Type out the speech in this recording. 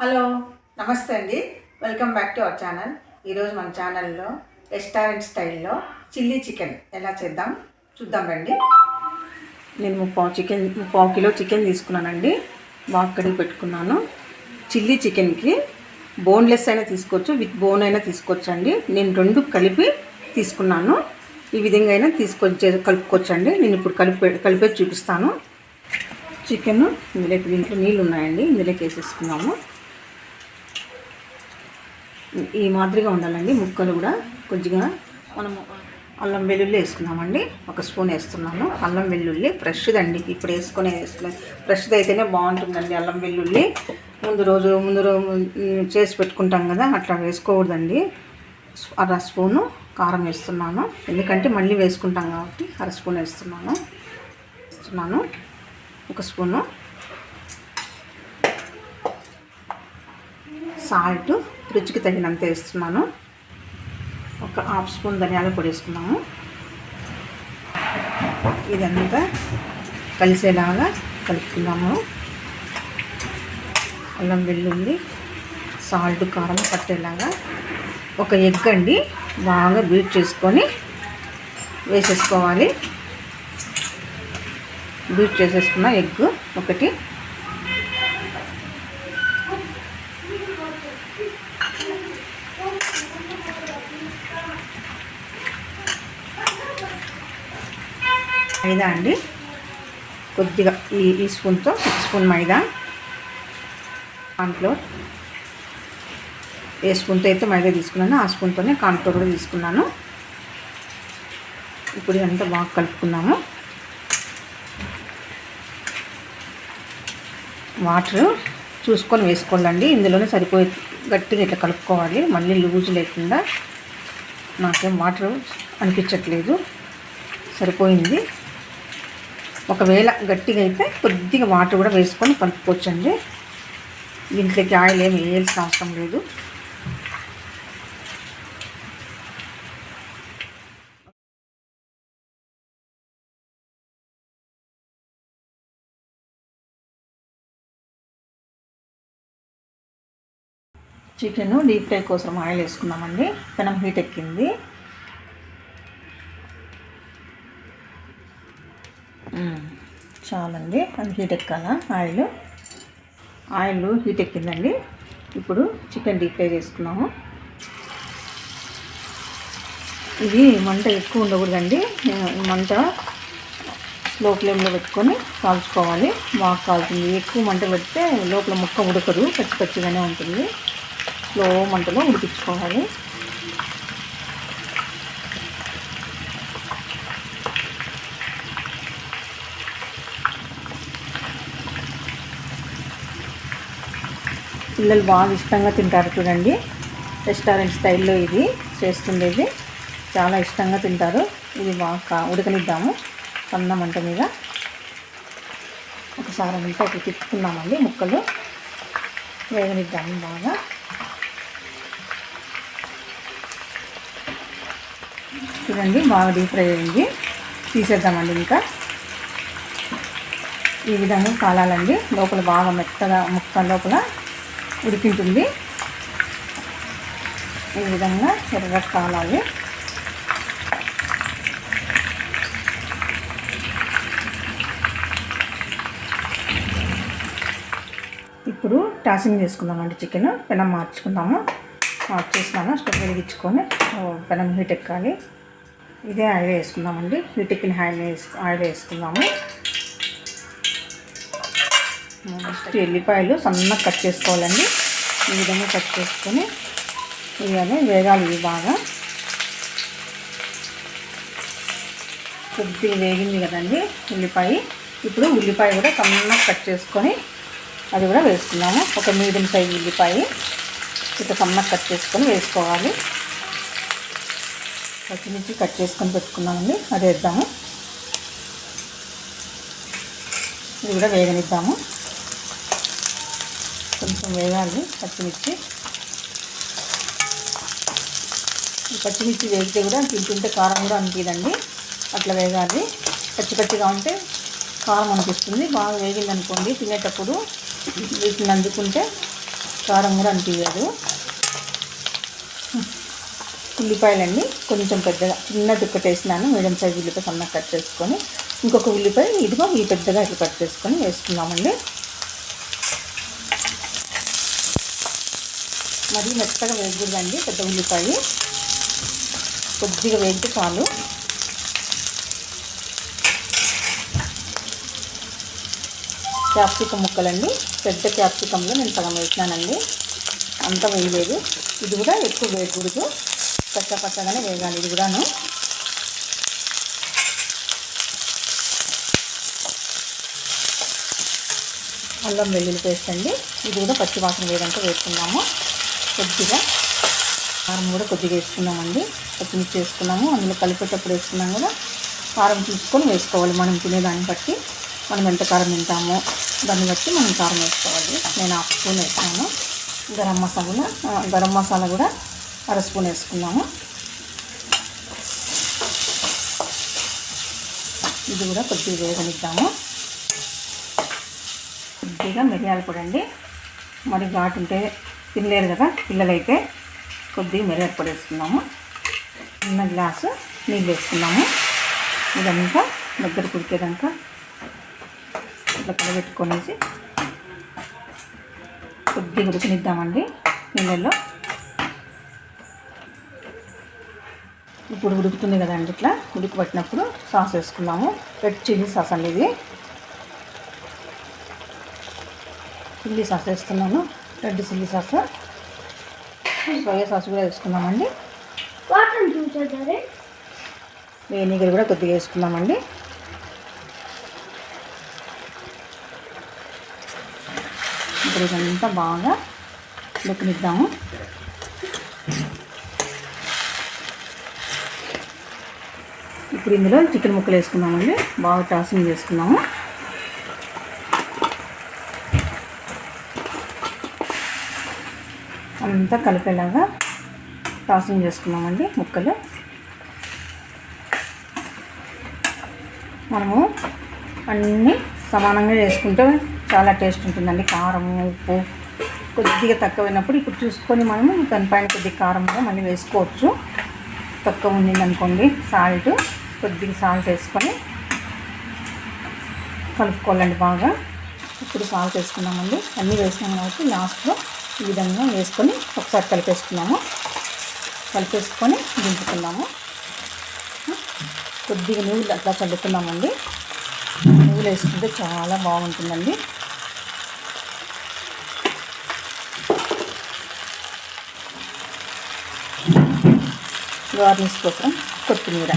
Hello నమస్తే అండి. Welcome back to our channel ఈరోజు మన ఛానల్లో రెస్టారెంట్ స్టైల్లో చిల్లీ చికెన్ ఎలా చేద్దాం చూద్దాం రండి. నేను ముప్పావు చికెన్ ముప్పావు కిలో చికెన్ తీసుకున్నానండి. బాగా కడిగి పెట్టుకున్నాను. చిల్లీ చికెన్కి బోన్లెస్ అయినా తీసుకోవచ్చు విత్ బోన్ అయినా తీసుకోవచ్చు అండి. నేను రెండు కలిపి తీసుకున్నాను. ఈ విధంగా అయినా తీసుకొచ్చే కలుపుకోవచ్చండి. నేను ఇప్పుడు కలిపి కలిపేది చూపిస్తాను. చికెన్ ఇందులోకి దీంట్లో నీళ్ళు ఉన్నాయండి. ఇందులోకి వేసేసుకున్నాము. ఈ మాదిరిగా ఉండాలండి. ముక్కలు కూడా కొద్దిగా మనము అల్లం వెల్లుల్లి వేసుకున్నామండి. ఒక స్పూన్ వేస్తున్నాను. అల్లం వెల్లుల్లి ఫ్రెష్ది అండి ఇప్పుడు వేసుకొని వేసుకునే ఫ్రెష్ది అయితేనే బాగుంటుందండి అల్లం వెల్లుల్లి. ముందు రోజు ముందు రోజు చేసి పెట్టుకుంటాం కదా అట్లా వేసుకోకూడదండి. అర స్పూను కారం వేస్తున్నాను. ఎందుకంటే మళ్ళీ వేసుకుంటాం కాబట్టి అర స్పూన్ వేస్తున్నాను. వేస్తున్నాను. ఒక స్పూను సాల్ట్ రుచికి తగినంత వేస్తున్నాను. ఒక హాఫ్ స్పూన్ ధనియాల పొడి వేసుకున్నాము. ఇదంతా కలిసేలాగా కలుపుకున్నాము అల్లం వెల్లుల్లి సాల్ట్ కారం పట్టేలాగా ఒక ఎగ్ అండి బాగా బీట్ చేసుకొని వేసేసుకోవాలి. బీట్ చేసేసుకున్న ఎగ్ ఒకటి మైదా అండి. కొద్దిగా ఈ ఈ స్పూన్తో స్పూన్ మైదా. కార్న్ఫ్లోర్ ఏ స్పూన్తో అయితే మైదా తీసుకున్నానో ఆ స్పూన్తోనే కార్న్ఫ్లోర్ కూడా తీసుకున్నాను. ఇప్పుడు ఇదంతా బాగా కలుపుకున్నాము వాటర్ చూసుకొని వేసుకోవాలండి. ఇందులోనే సరిపోయే గట్టిగా ఇట్లా కలుపుకోవాలి. మళ్ళీ లూజ్ లేకుండా నాకేం వాటర్ అనిపించట్లేదు. సరిపోయింది. ఒకవేళ గట్టిగా అయితే కొద్దిగా వాటర్ కూడా వేసుకొని కలుపుకోవచ్చండి. దీంట్లోకి ఆయిల్ ఏమి వేయాల్సిన అవసరం లేదు. చికెన్ డీప్ ఫ్రై కోసం ఆయిల్ వేసుకున్నామండి. పెనం హీట్ ఎక్కింది. చాలండి. అది హీట్ ఎక్కాల? ఆయిల్. ఆయిల్ హీట్ ఎక్కిందండి. ఇప్పుడు చికెన్ డీప్ ఫ్రై చేసుకున్నాము. ఇది మంట ఎక్కువ ఉండకూడదండి. మంట స్లో ఫ్లేమ్లో పెట్టుకొని కాల్చుకోవాలి. బాగా కాలుతుంది. ఎక్కువ మంట పెడితే లోపల ముక్క ఉడకదు. పచ్చి పచ్చిగానే ఉంటుంది. స్లో మంటలో ఉడికించుకోవాలి. పిల్లలు బాగా ఇష్టంగా తింటారు చూడండి. రెస్టారెంట్ స్టైల్లో ఇది చేస్తుండేది. చాలా ఇష్టంగా తింటారు. ఇది బాగా ఉడకనిద్దాము. సన్న మంట మీద. ఒకసారి అంతా ఇట్లా తిప్పుకున్నామండి ముక్కలు. వేగనిద్దాము బాగా. చూడండి బాగా డీప్ ఫ్రై అయింది. తీసేద్దామండి ఇంకా. ఈ విధంగా కాలాలండి. లోపల బాగా మెత్తగా ముక్క లోపల ఉడికింటుంది. ఈ విధంగా ఎర్ర కాలాలి ఇప్పుడు టాసింగ్ చేసుకుందామండి చికెన్. పెనం మార్చుకుందాము. మార్చేసినాను స్టవ్ వెలిగించుకొని పెనం హీట్ ఎక్కాలి. ఇదే ఆయిల్ వేసుకుందామండి. హీట్ ఎక్కిన ఆయిల్ వేసు ఆయిల్ వేసుకుందాము. నెక్స్ట్ ఎల్లిపాయలు సన్నగా కట్ చేసుకోవాలండి. ఈ విధంగా కట్ చేసుకొని ఇవన్నీ వేగాలి ఇవి బాగా. కొద్దిగా వేగింది కదండి ఉల్లిపాయ. ఇప్పుడు ఉల్లిపాయ కూడా సన్నగా కట్ చేసుకొని అది కూడా వేసుకున్నాము ఒక మీడియం సైజ్ ఉల్లిపాయ. ఇట్లా సన్నగా కట్ చేసుకొని వేసుకోవాలి. పచ్చిమిర్చి కట్ చేసుకొని పెట్టుకున్నామండి. అది వేద్దాము. ఇది కూడా వేగనిద్దాము. కొంచెం వేగాలి పచ్చిమిర్చి. ఈ పచ్చిమిర్చి వేగితే కూడా తింటుంటే కారం కూడా అనిపించదండి అట్లా వేగాలి. పచ్చి పచ్చిగా ఉంటే కారం అనిపిస్తుంది. బాగా వేగింది అనుకోండి తినేటప్పుడు వీటిని అందుకుంటే కారం కూడా అనిపించదు ఉల్లిపాయలన్నీ కొంచెం పెద్దగా చిన్న దుక్కటి వేసినాను. మీడియం సైజ్ ఉల్లిపాయ సన్నగా కట్ చేసుకొని ఇంకొక ఉల్లిపాయ ఇదిగో ఈ పెద్దగా ఇట్లా కట్ చేసుకొని వేసుకున్నామండి. మరీ మెత్తగా వేగకూడదండి పెద్ద ఉల్లిపాయ. కొద్దిగా వేగితే చాలు. క్యాప్సికం ముక్కలండి. పెద్ద క్యాప్సికంలో నేను సగం వేసినానండి. అంత వేయలేదు. ఇది కూడా ఎక్కువ వేయకూడదు. పచ్చ పచ్చగానే వేయాలి ఇది కూడాను. అల్లం వెల్లుల్లి పేస్ట్ అండి ఇది కూడా పచ్చి వాసన వేయడానికి వేసుకున్నాము కొద్దిగా కారం కూడా కొద్దిగా వేసుకున్నామండి పచ్చిమిర్చి వేసుకున్నాము అందులో కలిపేటప్పుడు వేసుకున్నాం కూడా కారం చూసుకొని వేసుకోవాలి మనం తినేదాన్ని బట్టి. మనం ఎంత కారం తింటామో దాన్ని బట్టి మనం కారం వేసుకోవాలి. నేను హాఫ్ స్పూన్ వేసాను. గరం మసాలా గరం మసాలా కూడా అర స్పూన్ వేసుకున్నాము. ఇది కూడా కొద్దిగా వేగనిద్దాము. కొద్దిగా మిరియాల పొడి అండి. మరి ఘాటు ఉంటే తినలేరు కదా పిల్లలైతే కొద్దిగా మిరియాల పొడి వేసుకున్నాము చిన్న గ్లాసు నీళ్ళు వేసుకున్నాము ఇదంతా దగ్గర కుడికేదాకా ఇట్లా కలబెట్టుకొనేసి కొద్దిగా ఉడకనిద్దామండి నీళ్ళల్లో. ఇప్పుడు ఉడుకుతుంది కదండి ఇట్లా. ఉడికి పట్టినప్పుడు సాస్ వేసుకున్నాము రెడ్ చిల్లీ సాస్ అండి ఇది. చిల్లీ సాస్ వేస్తున్నాను. Red chilli sauce. Soya sauce కూడా వేసుకున్నామండి వెనిగర్ కూడా కొద్దిగా వేసుకున్నామండి ఇప్పుడు ఇదంతా బాగా ఉడకనిద్దాము ఇప్పుడు ఇందులో చికెన్ ముక్కలు వేసుకున్నామండి బాగా టాసింగ్ చేసుకున్నాము అంతా కలిపేలాగా టాసింగ్ చేసుకున్నామండి ముక్కలు. మనము అన్నీ సమానంగా చేసుకుంటే చాలా టేస్ట్ ఉంటుందండి. కారం ఉప్పు కొద్దిగా తక్కువైనప్పుడు ఇప్పుడు చూసుకొని మనము దానిపైన కొద్దిగా కారం కూడా మళ్ళీ వేసుకోవచ్చు. తక్కువ ఉండిందనుకోండి సాల్ట్ కొద్దిగా సాల్ట్ వేసుకొని కలుపుకోవాలండి బాగా. ఇప్పుడు సాల్ట్ వేసుకున్నామండి. అన్నీ వేసినాం కాబట్టి లాస్ట్లో ఈ విధంగా వేసుకొని ఒకసారి కలిపేసుకున్నాము. కలిపేసుకొని దింపుకున్నాము. కొద్దిగా నువ్వులు అట్లా చల్లుకున్నామండి. నువ్వులు వేసుకుంటే చాలా బాగుంటుందండి. గార్నిష్ కోసం కొత్తిమీర.